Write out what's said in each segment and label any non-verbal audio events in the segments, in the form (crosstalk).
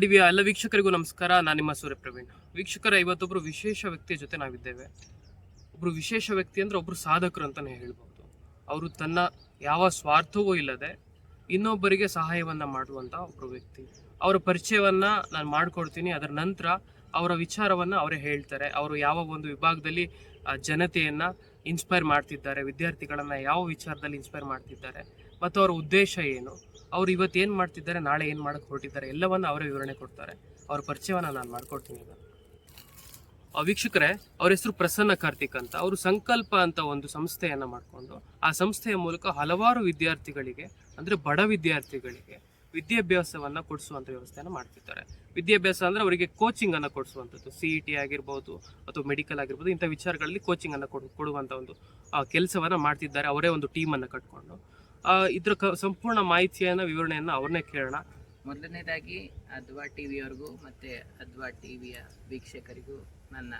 ಟಿವಿಯ ಎಲ್ಲ ವೀಕ್ಷಕರಿಗೂ ನಮಸ್ಕಾರ. ನಾನು ನಿಮ್ಮ ಸೂರ್ಯ ಪ್ರವೀಣ್ ವೀಕ್ಷಕರ ಇವತ್ತೊಬ್ಬರು ವಿಶೇಷ ವ್ಯಕ್ತಿಯ ಜೊತೆ ನಾವಿದ್ದೇವೆ. ಒಬ್ರು ವಿಶೇಷ ವ್ಯಕ್ತಿ ಅಂದ್ರೆ ಒಬ್ರು ಸಾಧಕರು ಅಂತಾನೆ ಹೇಳ್ಬೋದು ಅವರು ತನ್ನ ಯಾವ ಸ್ವಾರ್ಥವೂ ಇಲ್ಲದೆ ಇನ್ನೊಬ್ಬರಿಗೆ ಸಹಾಯವನ್ನ ಮಾಡುವಂತ ಒಬ್ರು ವ್ಯಕ್ತಿ. ಅವರ ಪರಿಚಯವನ್ನ ನಾನು ಮಾಡ್ಕೊಡ್ತೀನಿ. ಅದರ ನಂತರ ಅವರ ವಿಚಾರವನ್ನ ಅವರೇ ಹೇಳ್ತಾರೆ. ಅವರು ಯಾವ ಒಂದು ವಿಭಾಗದಲ್ಲಿ ಜನತೆಯನ್ನ ಇನ್ಸ್ಪೈರ್ ಮಾಡ್ತಿದ್ದಾರೆ, ವಿದ್ಯಾರ್ಥಿಗಳನ್ನು ಯಾವ ವಿಚಾರದಲ್ಲಿ ಇನ್ಸ್ಪೈರ್ ಮಾಡ್ತಿದ್ದಾರೆ. ಮತ್ತು ಅವರ ಉದ್ದೇಶ ಏನು? ಅವ್ರು ಇವತ್ತು ಏನು ಮಾಡ್ತಿದ್ದಾರೆ, ನಾಳೆ ಏನು ಮಾಡೋಕ್ಕೆ ಹೊರಟಿದ್ದಾರೆ, ಎಲ್ಲವನ್ನು ಅವರೇ ವಿವರಣೆ ಕೊಡ್ತಾರೆ. ಅವ್ರ ಪರಿಚಯವನ್ನು ನಾನು ಮಾಡ್ಕೊಡ್ತೀನಿ ಈಗ. ವೀಕ್ಷಕರೇ, ಅವ್ರ ಹೆಸರು ಪ್ರಸನ್ನ ಕಾರ್ತಿಕ್ ಅಂತ. ಅವರು ಸಂಕಲ್ಪ ಅಂತ ಒಂದು ಸಂಸ್ಥೆಯನ್ನು ಮಾಡಿಕೊಂಡು, ಆ ಸಂಸ್ಥೆಯ ಮೂಲಕ ಹಲವಾರು ವಿದ್ಯಾರ್ಥಿಗಳಿಗೆ, ಅಂದರೆ ಬಡ ವಿದ್ಯಾರ್ಥಿಗಳಿಗೆ ವಿದ್ಯಾಭ್ಯಾಸವನ್ನು ಕೊಡಿಸುವಂಥ ವ್ಯವಸ್ಥೆಯನ್ನು ಮಾಡ್ತಿದ್ದಾರೆ. ವಿದ್ಯಾಭ್ಯಾಸ ಅಂದರೆ ಅವರಿಗೆ ಕೋಚಿಂಗನ್ನು ಕೊಡಿಸುವಂಥದ್ದು. ಸಿ ಇ ಟಿ ಆಗಿರ್ಬೋದು ಅಥವಾ ಮೆಡಿಕಲ್ ಆಗಿರ್ಬೋದು, ಇಂಥ ವಿಚಾರಗಳಲ್ಲಿ ಕೋಚಿಂಗನ್ನು ಕೊಡು ಕೊಡುವಂಥ ಒಂದು ಕೆಲಸವನ್ನು ಮಾಡ್ತಿದ್ದಾರೆ. ಅವರೇ ಒಂದು ಟೀಮನ್ನು ಕಟ್ಕೊಂಡು. ಇದ್ರ ಸಂಪೂರ್ಣ ಮಾಹಿತಿಯನ್ನ, ವಿವರಣೆಯನ್ನ ಅವ್ರನ್ನೇ ಕೇಳೋಣ. ಮೊದಲನೇದಾಗಿ, ಅದ್ವಾ ಟಿ ವಿಯವ್ರಿಗೂ ಮತ್ತು ಅದ್ವಾ ಟಿ ವಿಯ ವೀಕ್ಷಕರಿಗೂ ನನ್ನ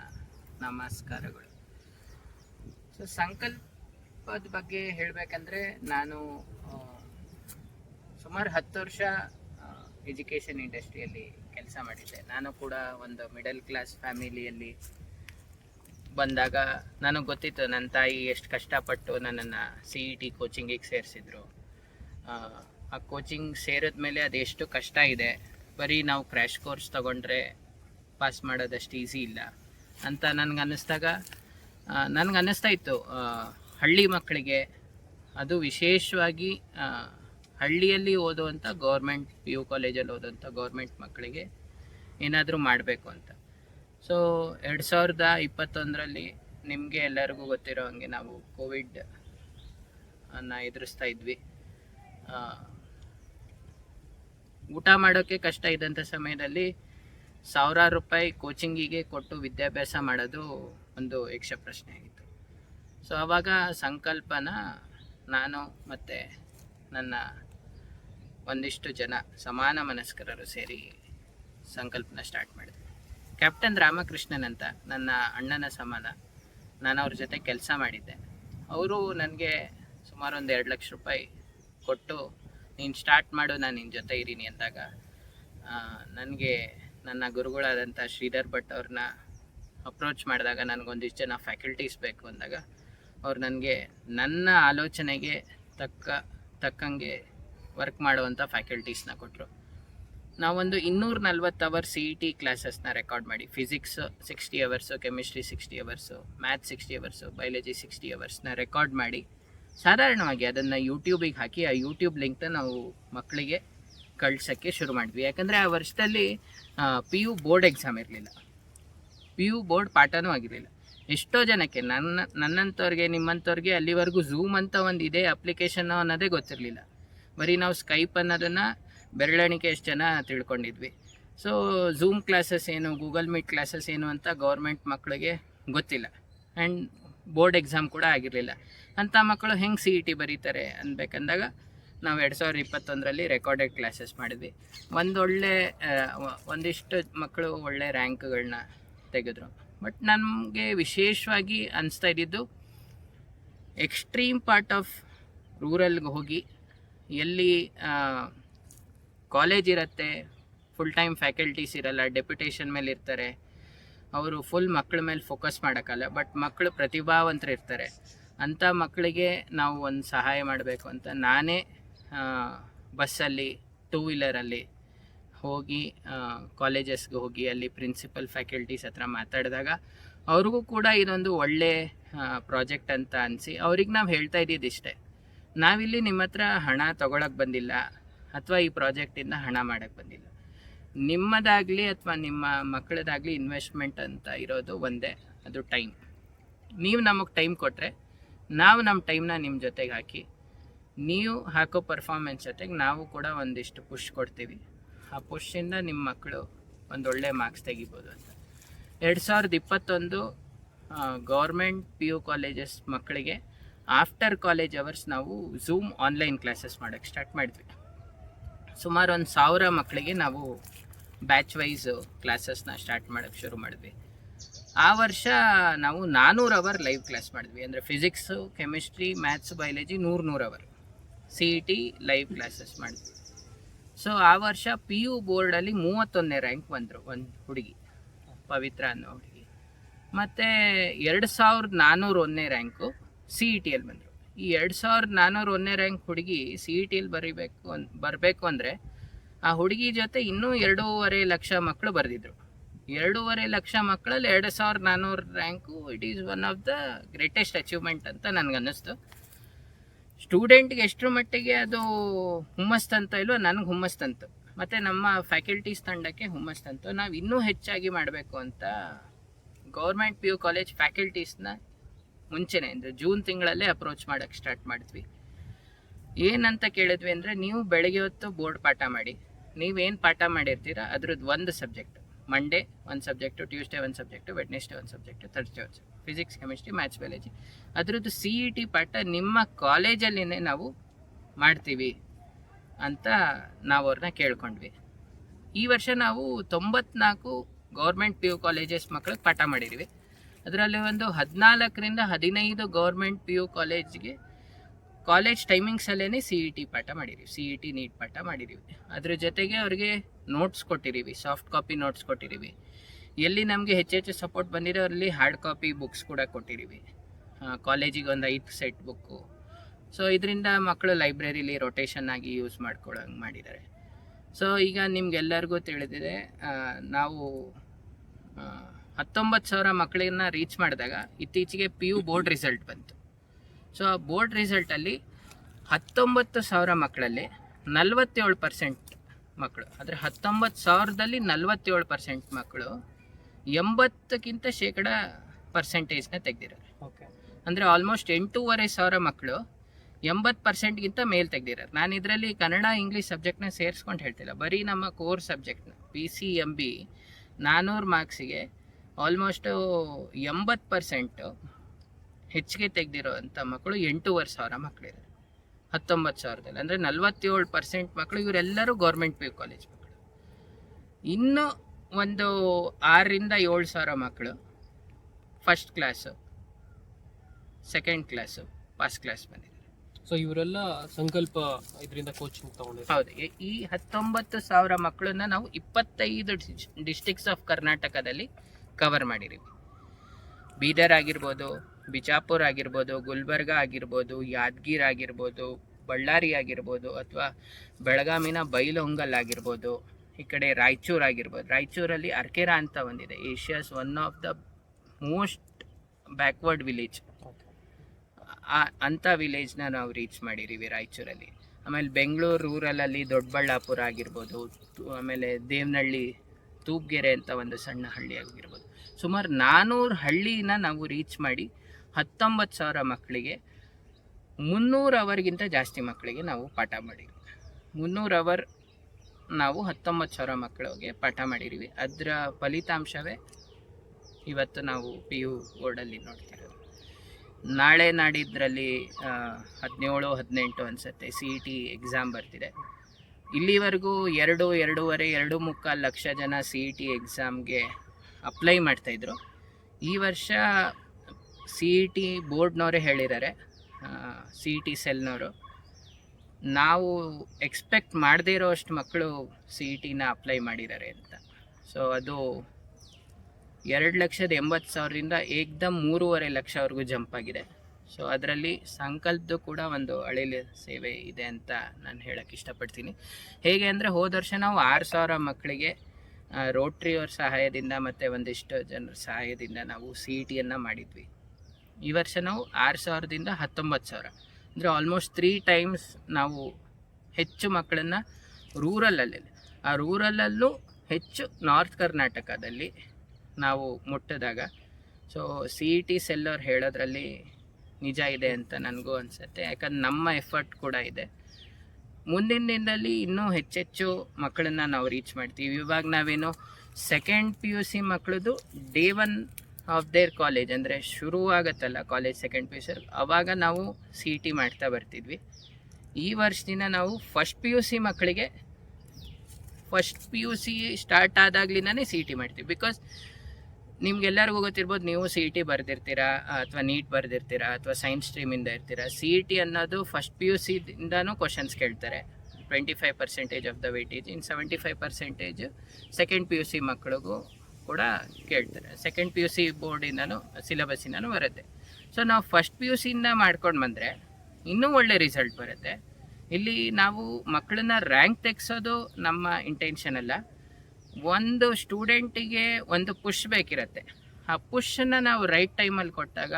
ನಮಸ್ಕಾರಗಳು. ಸೊ ಸಂಕಲ್ಪದ ಬಗ್ಗೆ ಹೇಳಬೇಕಂದ್ರೆ, ನಾನು ಸುಮಾರು ಹತ್ತು ವರ್ಷ ಎಜುಕೇಷನ್ ಇಂಡಸ್ಟ್ರಿಯಲ್ಲಿ ಕೆಲಸ ಮಾಡಿದ್ದೆ. ನಾನು ಕೂಡ ಒಂದು ಮಿಡಲ್ ಕ್ಲಾಸ್ ಫ್ಯಾಮಿಲಿಯಲ್ಲಿ ಬಂದಾಗ ನನಗೆ ಗೊತ್ತಿತ್ತು ನನ್ನ ತಾಯಿ ಎಷ್ಟು ಕಷ್ಟಪಟ್ಟು ನನ್ನನ್ನು ಸಿ ಇ ಟಿ ಕೋಚಿಂಗಿಗೆ ಸೇರಿಸಿದ್ರು. ಆ ಕೋಚಿಂಗ್ ಸೇರಿದ ಮೇಲೆ ಅದೆಷ್ಟು ಕಷ್ಟ ಇದೆ. ಬರೀ ನಾವು ಕ್ರ್ಯಾಶ್ ಕೋರ್ಸ್ ತೊಗೊಂಡ್ರೆ ಪಾಸ್ ಮಾಡೋದಷ್ಟು ಈಸಿ ಇಲ್ಲ ಅಂತ ನನಗೆ ಅನ್ನಿಸ್ದಾಗ ನನಗೆ ಅನ್ನಿಸ್ತಾ ಇತ್ತು. ಹಳ್ಳಿ ಮಕ್ಕಳಿಗೆ ಅದು ವಿಶೇಷವಾಗಿ ಹಳ್ಳಿಯಲ್ಲಿ ಓದುವಂಥ ಗೌರ್ಮೆಂಟ್ ಪಿ ಯು ಕಾಲೇಜಲ್ಲಿ ಓದುವಂಥ ಗೌರ್ಮೆಂಟ್ ಮಕ್ಕಳಿಗೆ ಏನಾದರೂ ಮಾಡಬೇಕು ಅಂತ. ಸೊ ಎರಡು ಸಾವಿರದ ಇಪ್ಪತ್ತೊಂದರಲ್ಲಿ ನಿಮಗೆ ಎಲ್ಲರಿಗೂ ಗೊತ್ತಿರೋ ಹಾಗೆ ನಾವು ಕೋವಿಡ್ ಅನ್ನ ಎದುರಿಸ್ತಾ ಇದ್ವಿ. ಊಟ ಮಾಡೋಕ್ಕೆ ಕಷ್ಟ ಇದ್ದಂಥ ಸಮಯದಲ್ಲಿ ಸಾವಿರಾರು ರೂಪಾಯಿ ಕೋಚಿಂಗಿಗೆ ಕೊಟ್ಟು ವಿದ್ಯಾಭ್ಯಾಸ ಮಾಡೋದು ಒಂದು ಯಕ್ಷ ಪ್ರಶ್ನೆ ಆಗಿತ್ತು. ಸೊ ಆವಾಗ ಸಂಕಲ್ಪನ ನಾನು ಮತ್ತು ನನ್ನ ಒಂದಿಷ್ಟು ಜನ ಸಮಾನ ಮನಸ್ಕರರು ಸೇರಿ ಸಂಕಲ್ಪನ ಸ್ಟಾರ್ಟ್ ಮಾಡಿದ್ವಿ. ಕ್ಯಾಪ್ಟನ್ ರಾಮಕೃಷ್ಣನ್ ಅಂತ, ನನ್ನ ಅಣ್ಣನ ಸಮಾನ. ನಾನು ಅವ್ರ ಜೊತೆ ಕೆಲಸ ಮಾಡಿದ್ದೆ. ಅವರು ನನಗೆ ಸುಮಾರು ಒಂದು ಎರಡು ಲಕ್ಷ ರೂಪಾಯಿ ಕೊಟ್ಟು, ನೀನು ಸ್ಟಾರ್ಟ್ ಮಾಡು, ನಾನು ನಿನ್ನ ಜೊತೆ ಇರೀನಿ ಅಂದಾಗ ನನಗೆ ನನ್ನ ಗುರುಗಳಾದಂಥ ಶ್ರೀಧರ್ ಭಟ್ ಅವ್ರನ್ನ ಅಪ್ರೋಚ್ ಮಾಡಿದಾಗ, ನನಗೊಂದಿಷ್ಟು ಜನ ಫ್ಯಾಕಲ್ಟೀಸ್ ಬೇಕು ಅಂದಾಗ, ಅವ್ರು ನನಗೆ ನನ್ನ ಆಲೋಚನೆಗೆ ತಕ್ಕ, ತಕ್ಕಂಗೆ ವರ್ಕ್ ಮಾಡುವಂಥ ಫ್ಯಾಕಲ್ಟೀಸ್ನ ಕೊಟ್ಟರು ನಾವೊಂದು ಇನ್ನೂರ ನಲ್ವತ್ತು ಅವರ್ ಸಿ ಇ ಟಿ ಕ್ಲಾಸಸ್ನ ರೆಕಾರ್ಡ್ ಮಾಡಿ. Physics sixty hours chemistry sixty hours maths sixty hours biology sixty ಅವರ್ಸ್ನ record ಮಾಡಿ. ಸಾಧಾರಣವಾಗಿ ಅದನ್ನು ಯೂಟ್ಯೂಬಿಗೆ ಹಾಕಿ, ಆ ಯೂಟ್ಯೂಬ್ ಲಿಂಕ್ನ ನಾವು ಮಕ್ಕಳಿಗೆ ಕಳ್ಸೋಕ್ಕೆ ಶುರು ಮಾಡಿದ್ವಿ. ಯಾಕಂದರೆ ಆ ವರ್ಷದಲ್ಲಿ ಪಿ ಯು ಬೋರ್ಡ್ ಎಕ್ಸಾಮ್ ಇರಲಿಲ್ಲ. ಪಿ ಯು ಬೋರ್ಡ್ ಪಾಠನೂ ಆಗಿರಲಿಲ್ಲ. ಎಷ್ಟೋ ಜನಕ್ಕೆ ನನ್ನ ನನ್ನಂಥವ್ರಿಗೆ ನಿಮ್ಮಂಥವ್ರಿಗೆ ಅಲ್ಲಿವರೆಗೂ ಝೂಮ್ ಅಂತ ಒಂದು ಇದೆ ಅಪ್ಲಿಕೇಶನ್ ಅನ್ನೋದೇ ಗೊತ್ತಿರಲಿಲ್ಲ. ಬರೀ ನಾವು ಸ್ಕೈಪ್ ಅನ್ನೋದನ್ನು ಬೆರಳೆಣಿಕೆ ಎಷ್ಟು ಜನ ತಿಳ್ಕೊಂಡಿದ್ವಿ. ಸೊ ಝೂಮ್ ಕ್ಲಾಸಸ್ ಏನು ಗೂಗಲ್ ಮೀಟ್ ಕ್ಲಾಸಸ್ ಏನು ಅಂತ ಗೌರ್ಮೆಂಟ್ ಮಕ್ಕಳಿಗೆ ಗೊತ್ತಿಲ್ಲ. ಆ್ಯಂಡ್ ಬೋರ್ಡ್ ಎಕ್ಸಾಮ್ ಕೂಡ ಆಗಿರಲಿಲ್ಲ. ಅಂಥ ಮಕ್ಕಳು ಹೆಂಗೆ ಸಿ ಇ ಟಿ ಬರೀತಾರೆ ಅನ್ಬೇಕಂದಾಗ ನಾವು ಎರಡು ಸಾವಿರದ ಇಪ್ಪತ್ತೊಂದರಲ್ಲಿ ರೆಕಾರ್ಡೆಡ್ ಕ್ಲಾಸಸ್ ಮಾಡಿದ್ವಿ. ಒಂದೊಳ್ಳೆ ಒಂದಿಷ್ಟು ಮಕ್ಕಳು ಒಳ್ಳೆ ರ್ಯಾಂಕ್ಗಳನ್ನ ತೆಗೆದ್ರು. ಬಟ್ ನಮಗೆ ವಿಶೇಷವಾಗಿ ಅನಿಸ್ತಾ ಇದ್ದಿದ್ದು ಎಕ್ಸ್ಟ್ರೀಮ್ ಪಾರ್ಟ್ ಆಫ್ ರೂರಲ್ಗೆ ಹೋಗಿ, ಎಲ್ಲಿ ಕಾಲೇಜ್ ಇರುತ್ತೆ ಫುಲ್ ಟೈಮ್ ಫ್ಯಾಕಲ್ಟೀಸ್ ಇರಲ್ಲ ಡೆಪ್ಯುಟೇಷನ್ ಮೇಲೆ ಇರ್ತಾರೆ. ಅವರು ಫುಲ್ ಮಕ್ಕಳ ಮೇಲೆ ಫೋಕಸ್ ಮಾಡೋಕ್ಕಲ್ಲ ಬಟ್ ಮಕ್ಕಳು ಪ್ರತಿಭಾವಂತರು ಇರ್ತಾರೆ. ಅಂಥ ಮಕ್ಕಳಿಗೆ ನಾವು ಒಂದು ಸಹಾಯ ಮಾಡಬೇಕು ಅಂತ ನಾನೇ ಬಸ್ಸಲ್ಲಿ ಟೂ ವೀಲರಲ್ಲಿ ಹೋಗಿ ಕಾಲೇಜಸ್ಗೆ ಹೋಗಿ, ಅಲ್ಲಿ ಪ್ರಿನ್ಸಿಪಲ್ ಫ್ಯಾಕಲ್ಟೀಸ್ ಹತ್ರ ಮಾತಾಡಿದಾಗ ಅವ್ರಿಗೂ ಕೂಡ ಇದೊಂದು ಒಳ್ಳೆ ಪ್ರಾಜೆಕ್ಟ್ ಅಂತ ಅನಿಸಿ, ಅವ್ರಿಗೆ ನಾವು ಹೇಳ್ತಾ ಇದ್ದಿದ್ದು ಇಷ್ಟೇ. ನಾವಿಲ್ಲಿ ನಿಮ್ಮ ಹತ್ರ ಹಣ ತಗೊಳಕ್ಕೆ ಬಂದಿಲ್ಲ ಅಥವಾ ಈ ಪ್ರಾಜೆಕ್ಟಿಂದ ಹಣ ಮಾಡೋಕ್ಕೆ ಬಂದಿಲ್ಲ. ನಿಮ್ಮದಾಗಲಿ ಅಥವಾ ನಿಮ್ಮ ಮಕ್ಕಳದಾಗಲಿ ಇನ್ವೆಸ್ಟ್ಮೆಂಟ್ ಅಂತ ಇರೋದು ಒಂದೇ, ಅದು ಟೈಮ್. ನೀವು ನಮಗೆ ಟೈಮ್ ಕೊಟ್ಟರೆ ನಾವು ನಮ್ಮ ಟೈಮ್ನ ನಿಮ್ಮ ಜೊತೆಗೆ ಹಾಕಿ, ನೀವು ಹಾಕೋ ಪರ್ಫಾರ್ಮೆನ್ಸ್ ಜೊತೆಗೆ ನಾವು ಕೂಡ ಒಂದಿಷ್ಟು ಪುಷ್ ಕೊಡ್ತೀವಿ. ಆ ಪುಷ್ಷಿಂದ ನಿಮ್ಮ ಮಕ್ಕಳು ಒಂದೊಳ್ಳೆ ಮಾರ್ಕ್ಸ್ ತೆಗಿಬೋದು ಅಂತ. ಎರಡು ಸಾವಿರದ ಇಪ್ಪತ್ತೊಂದು ಗೌರ್ಮೆಂಟ್ ಪಿ ಯು ಕಾಲೇಜಸ್ ಮಕ್ಕಳಿಗೆ ಆಫ್ಟರ್ ಕಾಲೇಜ್ ಅವರ್ಸ್ ನಾವು ಝೂಮ್ ಆನ್ಲೈನ್ ಕ್ಲಾಸಸ್ ಮಾಡೋಕ್ಕೆ ಸ್ಟಾರ್ಟ್ ಮಾಡಿದ್ವಿ. ಸುಮಾರು ಒಂದು ಸಾವಿರ ಮಕ್ಕಳಿಗೆ ನಾವು ಬ್ಯಾಚ್ ವೈಸ್ ಕ್ಲಾಸಸ್ನ ಸ್ಟಾರ್ಟ್ ಮಾಡೋಕ್ಕೆ ಶುರು ಮಾಡಿದ್ವಿ. ಆ ವರ್ಷ ನಾವು ನಾನ್ನೂರು ಅವರ್ ಲೈವ್ ಕ್ಲಾಸ್ ಮಾಡಿದ್ವಿ. ಅಂದರೆ ಫಿಸಿಕ್ಸು ಕೆಮಿಸ್ಟ್ರಿ ಮ್ಯಾಥ್ಸ್ ಬಯಾಲಜಿ ನೂರು ನೂರು hour C E T live classes ಮಾಡಿದ್ವಿ. ಸೊ ಆ ವರ್ಷ ಪಿ ಯು ಬೋರ್ಡಲ್ಲಿ ಮೂವತ್ತೊಂದನೇ ರ್ಯಾಂಕ್ ಬಂದರು ಒಂದು ಹುಡುಗಿ, ಪವಿತ್ರ ಅನ್ನೋ ಹುಡುಗಿ. ಮತ್ತು ಎರಡು ಸಾವಿರದ ನಾನ್ನೂರ ಒಂದನೇ ರ್ಯಾಂಕು ಸಿ ಇ ಟಿಯಲ್ಲಿ ಬಂದರು. ಈ ಎರಡು ಸಾವಿರದ ನಾನ್ನೂರು ಒಂದನೇ ರ್ಯಾಂಕ್ ಹುಡುಗಿ ಸಿ ಇ ಟಿಲಿ ಬರೀಬೇಕು ಅನ್, ಬರಬೇಕು ಅಂದರೆ ಆ ಹುಡುಗಿ ಜೊತೆ ಇನ್ನೂ ಎರಡೂವರೆ ಲಕ್ಷ ಮಕ್ಕಳು ಬರೆದಿದ್ರು. ಎರಡೂವರೆ ಲಕ್ಷ ಮಕ್ಕಳಲ್ಲಿ ಎರಡು ಸಾವಿರದ ನಾನ್ನೂರು rank it is one of the greatest achievement ಅಂತ ನನಗನ್ನಿಸ್ತು. ಸ್ಟೂಡೆಂಟ್ಗೆ ಎಷ್ಟರ ಮಟ್ಟಿಗೆ ಅದು ಹುಮ್ಮಸ್ತಂತ ಇಲ್ವೋ? ನನಗೆ ಹುಮ್ಮಸ್ತಂತು ಮತ್ತು ನಮ್ಮ ಫ್ಯಾಕಲ್ಟೀಸ್ ತಂಡಕ್ಕೆ ಹುಮ್ಮಸ್ತಂತು ನಾವು ಇನ್ನೂ ಹೆಚ್ಚಾಗಿ ಮಾಡಬೇಕು ಅಂತ ಗೌರ್ಮೆಂಟ್ ಪಿ ಯು ಕಾಲೇಜ್ ಫ್ಯಾಕಲ್ಟೀಸ್ನ ಮುಂಚೆನೇ, ಅಂದರೆ ಜೂನ್ ತಿಂಗಳಲ್ಲೇ ಅಪ್ರೋಚ್ ಮಾಡೋಕ್ಕೆ ಸ್ಟಾರ್ಟ್ ಮಾಡಿದ್ವಿ. ಏನಂತ ಕೇಳಿದ್ವಿ ಅಂದರೆ, ನೀವು ಬೆಳಗ್ಗೆ ಹೊತ್ತು ಬೋರ್ಡ್ ಪಾಠ ಮಾಡಿ. ನೀವೇನು ಪಾಠ ಮಾಡಿರ್ತೀರ, ಅದ್ರದ್ದು ಒಂದು ಸಬ್ಜೆಕ್ಟ್ ಮಂಡೇ ಒಂದು ಸಬ್ಜೆಕ್ಟು ಟ್ಯೂಸ್ಡೇ ಒಂದು ಸಬ್ಜೆಕ್ಟು ವೆಡ್ನೆಸ್ಡೇ ಒಂದು ಸಬ್ಜೆಕ್ಟು ಥರ್ಸ್ಡೇ ಒಂದು ಫಿಸಿಕ್ಸ್ ಕೆಮಿಸ್ಟ್ರಿ ಮ್ಯಾಥ್ಸ್ ಬಯಾಲಜಿ ಅದರದ್ದು ಸಿ ಇ ಟಿ ಪಾಠ ನಿಮ್ಮ ಕಾಲೇಜಲ್ಲಿನೇ ನಾವು ಮಾಡ್ತೀವಿ ಅಂತ ನಾವು ಅವ್ರನ್ನ ಕೇಳ್ಕೊಂಡ್ವಿ. ಈ ವರ್ಷ ನಾವು ತೊಂಬತ್ನಾಲ್ಕು ಗೌರ್ಮೆಂಟ್ ಪಿ ಯು ಕಾಲೇಜಸ್ ಮಕ್ಕಳಿಗೆ ಪಾಠ ಮಾಡಿದ್ದೀವಿ ಅದರಲ್ಲಿ ಒಂದು ಹದಿನಾಲ್ಕರಿಂದ ಹದಿನೈದು ಗೌರ್ಮೆಂಟ್ ಪಿ ಯು ಕಾಲೇಜ್ಗೆ ಕಾಲೇಜ್ ಟೈಮಿಂಗ್ಸಲ್ಲೇ ಸಿ ಇ ಟಿ ಪಾಠ ಮಾಡಿದ್ದೀವಿ ಸಿ ಇ ಟಿ ನೀಟ್ ಪಾಠ ಮಾಡಿದ್ದೀವಿ ಅದ್ರ ಜೊತೆಗೆ ಅವ್ರಿಗೆ ನೋಟ್ಸ್ ಕೊಟ್ಟಿದ್ದೀವಿ ಸಾಫ್ಟ್ ಕಾಪಿ ನೋಟ್ಸ್ ಕೊಟ್ಟಿದ್ದೀವಿ ಎಲ್ಲಿ ನಮಗೆ ಹೆಚ್ಚೆಚ್ಚು ಸಪೋರ್ಟ್ ಬಂದಿರೋ ಅಲ್ಲಿ ಹಾರ್ಡ್ ಕಾಪಿ ಬುಕ್ಸ್ ಕೂಡ ಕೊಟ್ಟಿದ್ದೀವಿ ಕಾಲೇಜಿಗೆ ಒಂದು ಐದು ಸೆಟ್ ಬುಕ್ಕು ಸೊ ಇದರಿಂದ ಮಕ್ಕಳು ಲೈಬ್ರರಿಲಿ ರೊಟೇಷನ್ ಆಗಿ ಯೂಸ್ ಮಾಡ್ಕೊಳ್ಳೋಂಗೆ ಮಾಡಿದ್ದಾರೆ. ಸೊ ಈಗ ನಿಮ್ಗೆಲ್ಲರಿಗೂ ತಿಳಿದಿದೆ ನಾವು ಹತ್ತೊಂಬತ್ತು ಸಾವಿರ ಮಕ್ಕಳನ್ನ ರೀಚ್ ಮಾಡಿದಾಗ ಇತ್ತೀಚೆಗೆ ಪಿ ಯು ಬೋರ್ಡ್ ರಿಸಲ್ಟ್ ಬಂತು. ಸೊ ಆ ಬೋರ್ಡ್ ರಿಸಲ್ಟಲ್ಲಿ ಹತ್ತೊಂಬತ್ತು ಸಾವಿರ ಮಕ್ಕಳಲ್ಲಿ ನಲವತ್ತೇಳು ಪರ್ಸೆಂಟ್ ಮಕ್ಕಳು. ಅಂದರೆ ಹತ್ತೊಂಬತ್ತು ಸಾವಿರದಲ್ಲಿ ನಲವತ್ತೇಳು ಪರ್ಸೆಂಟ್ ಮಕ್ಕಳು ಎಂಬತ್ತಕ್ಕಿಂತ ಶೇಕಡ ಪರ್ಸೆಂಟೇಜ್ನ ತೆಗೆದಿದ್ದಾರೆ ಓಕೆ ಅಂದರೆ ಆಲ್ಮೋಸ್ಟ್ ಎಂಟೂವರೆ ಸಾವಿರ ಮಕ್ಕಳು ಎಂಬತ್ತು ಪರ್ಸೆಂಟ್ಗಿಂತ ಮೇಲೆ ತೆಗ್ದಿದ್ದಾರೆ ನಾನು ಇದರಲ್ಲಿ ಕನ್ನಡ ಇಂಗ್ಲೀಷ್ ಸಬ್ಜೆಕ್ಟ್ನ ಸೇರಿಸ್ಕೊಂಡು ಹೇಳ್ತಿಲ್ಲ. ಬರೀ ನಮ್ಮ ಕೋರ್ ಸಬ್ಜೆಕ್ಟ್ನ ಪಿ ಸಿ ಎಂ ಬಿ ನಾನ್ನೂರು ಮಾರ್ಕ್ಸಿಗೆ ಆಲ್ಮೋಸ್ಟು ಎಂಬತ್ತು ಪರ್ಸೆಂಟು ಹೆಚ್ಚಿಗೆ ತೆಗೆದಿರೋವಂಥ ಮಕ್ಕಳು ಎಂಟೂವರೆ ಸಾವಿರ ಮಕ್ಕಳಿದ್ದಾರೆ. ಹತ್ತೊಂಬತ್ತು ಸಾವಿರದಲ್ಲಿ. ಅಂದರೆ ನಲ್ವತ್ತೇಳು ಪರ್ಸೆಂಟ್ ಮಕ್ಕಳು ಇವರೆಲ್ಲರೂ ಗೌರ್ಮೆಂಟ್ ಪಿ ಯು ಕಾಲೇಜ್ ಮಕ್ಕಳು. ಇನ್ನು ಒಂದು ಆರರಿಂದ ಏಳು ಸಾವಿರ ಮಕ್ಕಳು first class second class first class ಬಂದಿದ್ದಾರೆ. ಸೊ ಇವರೆಲ್ಲ ಸಂಕಲ್ಪ ಇದರಿಂದ ಕೋಚಿಂಗ್ ತಗೊಂಡಿದ್ದಾರೆ. ಹೌದು. ಈ- ಈ ಹತ್ತೊಂಬತ್ತು ಸಾವಿರ ಮಕ್ಕಳನ್ನ ನಾವು ಇಪ್ಪತ್ತೈದು ಡಿಸ್ಟಿಕ್ಸ್ ಆಫ್ ಕರ್ನಾಟಕದಲ್ಲಿ ಕವರ್ ಮಾಡಿದ್ದೀವಿ ಬೀದರ್ ಆಗಿರ್ಬೋದು, ಬಿಜಾಪುರ್ ಆಗಿರ್ಬೋದು, ಗುಲ್ಬರ್ಗ ಆಗಿರ್ಬೋದು, ಯಾದಗಿರ್ ಆಗಿರ್ಬೋದು, ಬಳ್ಳಾರಿ ಆಗಿರ್ಬೋದು ಅಥವಾ ಬೆಳಗಾಮಿನ ಬೈಲಹೊಂಗಲ್ ಆಗಿರ್ಬೋದು, ಈ ಕಡೆ ರಾಯಚೂರು ಆಗಿರ್ಬೋದು. ರಾಯಚೂರಲ್ಲಿ ಅರ್ಕೆರಾ ಅಂತ ಒಂದಿದೆ. Asia's one of the most backward village. ಅಂಥ ವಿಲೇಜ್ನ ನಾವು ರೀಚ್ ಮಾಡಿದ್ದೀವಿ ರಾಯಚೂರಲ್ಲಿ. ಆಮೇಲೆ ಬೆಂಗಳೂರು ರೂರಲಲ್ಲಿ ದೊಡ್ಡಬಳ್ಳಾಪುರ ಆಗಿರ್ಬೋದು, ಆಮೇಲೆ ದೇವನಹಳ್ಳಿ ತೂಪ್ಗೆರೆ ಅಂತ ಒಂದು ಸಣ್ಣ ಹಳ್ಳಿಯಾಗಿರ್ಬೋದು ಸುಮಾರು ನಾನ್ನೂರು ಹಳ್ಳಿನ ನಾವು ರೀಚ್ ಮಾಡಿ ಹತ್ತೊಂಬತ್ತು ಸಾವಿರ ಮಕ್ಕಳಿಗೆ ಮುನ್ನೂರು ಅವರ್ಗಿಂತ ಜಾಸ್ತಿ ಮಕ್ಕಳಿಗೆ ನಾವು ಪಾಠ ಮಾಡಿದ್ವಿ. ಮುನ್ನೂರು ಅವರ್ ನಾವು ಹತ್ತೊಂಬತ್ತು ಸಾವಿರ ಮಕ್ಕಳಿಗೆ ಪಾಠ ಮಾಡಿದ್ದೀವಿ ಅದರ ಫಲಿತಾಂಶವೇ ಇವತ್ತು ನಾವು ಪಿ ಯು ಬೋರ್ಡಲ್ಲಿ ನೋಡ್ತಿರೋದು. ನಾಳೆ ನಾಡಿದ್ರಲ್ಲಿ ಹದಿನೇಳು, ಹದಿನೆಂಟು ಅನಿಸುತ್ತೆ. ಸಿ ಇ ಟಿ ಎಕ್ಸಾಮ್ ಬರ್ತಿದೆ. ಇಲ್ಲಿವರೆಗೂ ಎರಡು, ಎರಡೂವರೆ, ಎರಡು ಮುಕ್ಕಾಲು ಲಕ್ಷ ಜನ ಸಿ ಇ ಟಿ ಎಕ್ಸಾಮ್ಗೆ ಅಪ್ಲೈ ಮಾಡ್ತಾಯಿದ್ರು ಈ ವರ್ಷ ಸಿ ಇ ಟಿ ಬೋರ್ಡ್ನವರೇ ಹೇಳಿದ್ದಾರೆ ಸಿ ಇ ಟಿ ಸೆಲ್ನವರು ನಾವು ಎಕ್ಸ್ಪೆಕ್ಟ್ ಮಾಡದೇ ಇರೋ ಅಷ್ಟು ಮಕ್ಕಳು ಸಿ ಇ ಟಿನ ಅಪ್ಲೈ ಮಾಡಿದ್ದಾರೆ ಅಂತ. ಸೊ ಅದು ಎರಡು ಲಕ್ಷದ ಎಂಬತ್ತು ಸಾವಿರದಿಂದ ಏಕ್ದಮ್ ಮೂರುವರೆ ಲಕ್ಷವರೆಗೂ ಜಂಪ್ ಆಗಿದೆ. ಸೊ ಅದರಲ್ಲಿ ಸಂಕಲ್ಪದ್ದು ಕೂಡ ಒಂದು ಅಳಿಲು ಸೇವೆ ಇದೆ ಅಂತ ನಾನು ಹೇಳಕ್ಕೆ ಇಷ್ಟಪಡ್ತೀನಿ. ಹೇಗೆ ಅಂದರೆ ಹೋದ ವರ್ಷ ನಾವು ಆರು ಸಾವಿರ ಮಕ್ಕಳಿಗೆ ರೋಟ್ರಿಯವ್ರ ಸಹಾಯದಿಂದ ಮತ್ತು ಒಂದಿಷ್ಟು ಜನರ ಸಹಾಯದಿಂದ ನಾವು ಸಿ ಇ ಟಿಯನ್ನು ಮಾಡಿದ್ವಿ. ಈ ವರ್ಷ ನಾವು ಆರು ಸಾವಿರದಿಂದ ಹತ್ತೊಂಬತ್ತು ಸಾವಿರ. ಅಂದರೆ ಆಲ್ಮೋಸ್ಟ್ ತ್ರೀ ಟೈಮ್ಸ್ ನಾವು ಹೆಚ್ಚು ಮಕ್ಕಳನ್ನು ರೂರಲಲ್ಲಿ ಆ ರೂರಲಲ್ಲೂ ಹೆಚ್ಚು ನಾರ್ತ್ ಕರ್ನಾಟಕದಲ್ಲಿ ನಾವು ಮುಟ್ಟಿದಾಗ. ಸೊ ಸಿ ಇ ಟಿ ಸೆಲ್ಲರ್ ಹೇಳೋದ್ರಲ್ಲಿ ನಿಜ ಇದೆ ಅಂತ ನನಗೂ ಅನಿಸುತ್ತೆ. ಯಾಕಂದ್ರೆ ನಮ್ಮ ಎಫರ್ಟ್ ಕೂಡ ಇದೆ. ಮುಂದಿನ ದಿನದಲ್ಲಿ ಇನ್ನೂ ಹೆಚ್ಚೆಚ್ಚು ಮಕ್ಕಳನ್ನು ನಾವು ರೀಚ್ ಮಾಡ್ತೀವಿ. ಇವಾಗ ನಾವೇನು ಸೆಕೆಂಡ್ ಪಿ ಯು ಸಿ ಮಕ್ಕಳದು day one of their college ಅಂದರೆ ಶುರುವಾಗತ್ತಲ್ಲ college second P U C ಅವಾಗ ನಾವು ಸಿ ಇ ಟಿ ಮಾಡ್ತಾ ಬರ್ತಿದ್ವಿ. ಈ ವರ್ಷದಿಂದ ನಾವು ಫಸ್ಟ್ ಪಿ ಯು ಸಿ ಮಕ್ಕಳಿಗೆ first P U C start ಆದಾಗ್ಲಿಂದನೇ C E T ಮಾಡ್ತೀವಿ. ಬಿಕಾಸ್ ನಿಮ್ಗೆಲ್ಲರಿಗೂ ಗೊತ್ತಿರ್ಬೋದು ನೀವು ಸಿ ಇ ಟಿ ಬರೆದಿರ್ತೀರಾ, ಅಥವಾ ನೀಟ್ ಬರೆದಿರ್ತೀರಾ, ಅಥವಾ ಸೈನ್ಸ್ ಸ್ಟ್ರೀಮಿಂದ ಇರ್ತೀರಾ. ಸಿ ಇ ಟಿ ಅನ್ನೋದು ಫಸ್ಟ್ ಪಿ ಯು ಸಿದಿಂದನೂ ಕ್ವಶನ್ಸ್ ಕೇಳ್ತಾರೆ. Twenty five percentage of the weightage in seventy five percentage second P U C ಮಕ್ಕಳಿಗೂ ಕೂಡ ಕೇಳ್ತಾರೆ ಸೆಕೆಂಡ್ ಪಿ ಯು ಸಿ ಬೋರ್ಡಿಂದನೂ ಸಿಲೆಬಸ್ಸಿಂದನೂ ಬರುತ್ತೆ. ಸೊ ನಾವು ಫಸ್ಟ್ ಪಿ ಯು ಸಿಯಿಂದ ಮಾಡ್ಕೊಂಡು ಬಂದರೆ ಇನ್ನೂ ಒಳ್ಳೆ ರಿಸಲ್ಟ್ ಬರುತ್ತೆ. ಇಲ್ಲಿ ನಾವು ಮಕ್ಕಳನ್ನ ರ್ಯಾಂಕ್ ತೆಗ್ಸೋದು ನಮ್ಮ ಇಂಟೆನ್ಷನ್ ಅಲ್ಲ. ಒಂದು ಸ್ಟೂಡೆಂಟಿಗೆ ಒಂದು ಪುಷ್ ಬೇಕಿರತ್ತೆ. ಆ ಪುಷನ್ನು ನಾವು ರೈಟ್ ಟೈಮಲ್ಲಿ ಕೊಟ್ಟಾಗ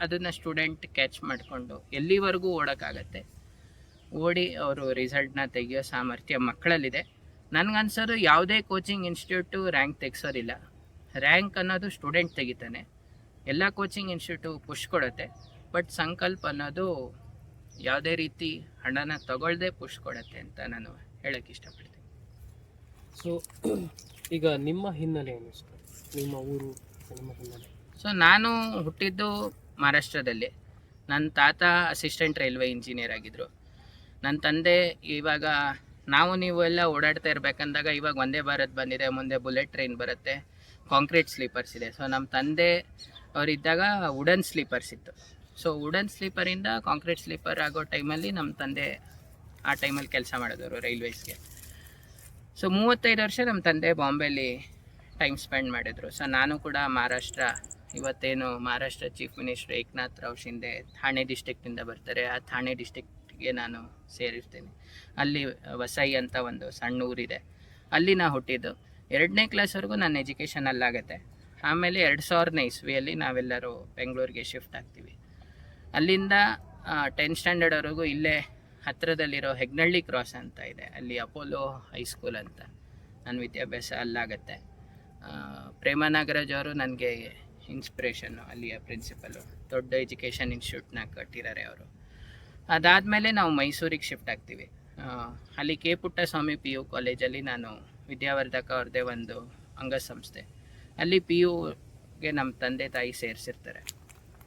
ಅದನ್ನು ಸ್ಟೂಡೆಂಟ್ ಕ್ಯಾಚ್ ಮಾಡಿಕೊಂಡು ಎಲ್ಲಿವರೆಗೂ ಓಡೋಕ್ಕಾಗತ್ತೆ. ಓಡಿ ಅವರು ರಿಸಲ್ಟ್ನ ತೆಗೆಯೋ ಸಾಮರ್ಥ್ಯ ಮಕ್ಕಳಲ್ಲಿದೆ. ನನಗನ್ಸೋದು ಯಾವುದೇ ಕೋಚಿಂಗ್ ಇನ್ಸ್ಟಿಟ್ಯೂಟು ರ್ಯಾಂಕ್ ತೆಗ್ಸೋದಿಲ್ಲ. ರ್ಯಾಂಕ್ ಅನ್ನೋದು ಸ್ಟೂಡೆಂಟ್ ತೆಗಿತಾನೆ. ಎಲ್ಲ ಕೋಚಿಂಗ್ ಇನ್ಸ್ಟಿಟ್ಯೂಟು ಪುಷ್ ಕೊಡುತ್ತೆ. ಬಟ್ ಸಂಕಲ್ಪ ಅನ್ನೋದು ಯಾವುದೇ ರೀತಿ ಹಣನ ತಗೊಳ್ಳದೆ ಪುಷ್ ಕೊಡುತ್ತೆ ಅಂತ ನಾನು ಹೇಳೋಕ್ಕೆ ಇಷ್ಟಪಡ್ತೀನಿ. ಸೊ (clears throat) ಈಗ ನಿಮ್ಮ ಹಿನ್ನೆಲೆ ಏನು ನಿಮ್ಮ ಊರು, ನಿಮ್ಮ ಹಿನ್ನೆಲೆ. ಸೊ ನಾನು ಹುಟ್ಟಿದ್ದು ಮಹಾರಾಷ್ಟ್ರದಲ್ಲಿ. ನನ್ನ ತಾತ ಅಸಿಸ್ಟೆಂಟ್ ರೈಲ್ವೆ ಇಂಜಿನಿಯರ್ ಆಗಿದ್ದರು ನನ್ನ ತಂದೆ ಇವಾಗ, ನಾವು ನೀವು ಎಲ್ಲ ಓಡಾಡ್ತಾ ಇರಬೇಕಂದಾಗ ಇವಾಗ ಒಂದೇ ಭಾರತ್ ಬಂದಿದೆ, ಮುಂದೆ ಬುಲೆಟ್ ಟ್ರೈನ್ ಬರುತ್ತೆ, ಕಾಂಕ್ರೀಟ್ ಸ್ಲೀಪರ್ಸ್ ಇದೆ. ಸೊ ನಮ್ಮ ತಂದೆ ಅವರಿದ್ದಾಗ ವುಡನ್ ಸ್ಲೀಪರ್ಸ್ ಇತ್ತು. ಸೊ ವುಡನ್ ಸ್ಲೀಪರಿಂದ ಕಾಂಕ್ರೀಟ್ ಸ್ಲೀಪರ್ ಆಗೋ ಟೈಮಲ್ಲಿ ನಮ್ಮ ತಂದೆ ಆ ಟೈಮಲ್ಲಿ ಕೆಲಸ ಮಾಡಿದವರು ರೈಲ್ವೇಸ್ಗೆ ಸೊ ಮೂವತ್ತೈದು ವರ್ಷ ನಮ್ಮ ತಂದೆ ಬಾಂಬೆಲಿ ಟೈಮ್ ಸ್ಪೆಂಡ್ ಮಾಡಿದರು. ಸೊ ನಾನು ಕೂಡ ಮಹಾರಾಷ್ಟ್ರ, ಇವತ್ತೇನು ಮಹಾರಾಷ್ಟ್ರ ಚೀಫ್ ಮಿನಿಸ್ಟರ್ ಏಕನಾಥ್ ರಾವ್ ಶಿಂದೆ ಥಾಣೆ ಡಿಸ್ಟಿಕ್ಟಿಂದ ಬರ್ತಾರೆ. ಆ ಥಾಣೆ ಡಿಸ್ಟಿಕ್ಗೆ ನಾನು ಸೇರಿರ್ತೀನಿ. ಅಲ್ಲಿ ವಸೈ ಅಂತ ಒಂದು ಸಣ್ಣ ಊರಿದೆ. ಅಲ್ಲಿ ನಾ ಹುಟ್ಟಿದ್ದು. ಎರಡನೇ ಕ್ಲಾಸ್ವರೆಗೂ ನನ್ನ ಎಜುಕೇಷನ್ ಅಲ್ಲಾಗತ್ತೆ. ಆಮೇಲೆ ಎರಡು ಸಾವಿರನೇ ಇಸ್ವಿಯಲ್ಲಿ ನಾವೆಲ್ಲರೂ ಬೆಂಗಳೂರಿಗೆ ಶಿಫ್ಟ್ ಆಗ್ತೀವಿ. ಅಲ್ಲಿಂದ ಟೆಂತ್ ಸ್ಟ್ಯಾಂಡರ್ಡ್ವರೆಗೂ ಇಲ್ಲೇ ಹತ್ತಿರದಲ್ಲಿರೋ ಹೆಗ್ನಳ್ಳಿ ಕ್ರಾಸ್ ಅಂತ ಇದೆ. ಅಲ್ಲಿ ಅಪೋಲೋ ಹೈಸ್ಕೂಲ್ ಅಂತ ನನ್ನ ವಿದ್ಯಾಭ್ಯಾಸ ಅಲ್ಲಾಗತ್ತೆ. ಪ್ರೇಮನಾಗರಾಜ್ ಪ್ರೇಮ ನಾಗರಾಜ್ ಅವರು ನನಗೆ ಇನ್ಸ್ಪಿರೇಷನ್ನು ಅಲ್ಲಿಯ ಪ್ರಿನ್ಸಿಪಲು ದೊಡ್ಡ ಎಜುಕೇಷನ್ ಇನ್ಸ್ಟಿಟ್ಯೂಟ್ನ ಕಟ್ಟಿದ್ದಾರೆ ಅವರು. ಅದಾದಮೇಲೆ ನಾವು ಮೈಸೂರಿಗೆ ಶಿಫ್ಟ್ ಆಗ್ತೀವಿ. ಅಲ್ಲಿ ಕೆ ಪುಟ್ಟಸ್ವಾಮಿ ಪಿ ಯು ಕಾಲೇಜಲ್ಲಿ ನಾನು ವಿದ್ಯಾವರ್ಧಕ ಅವ್ರದ್ದೇ ಒಂದು ಅಂಗಸಂಸ್ಥೆ. ಅಲ್ಲಿ ಪಿ ಯುಗೆ ನಮ್ಮ ತಂದೆ ತಾಯಿ ಸೇರಿಸಿರ್ತಾರೆ.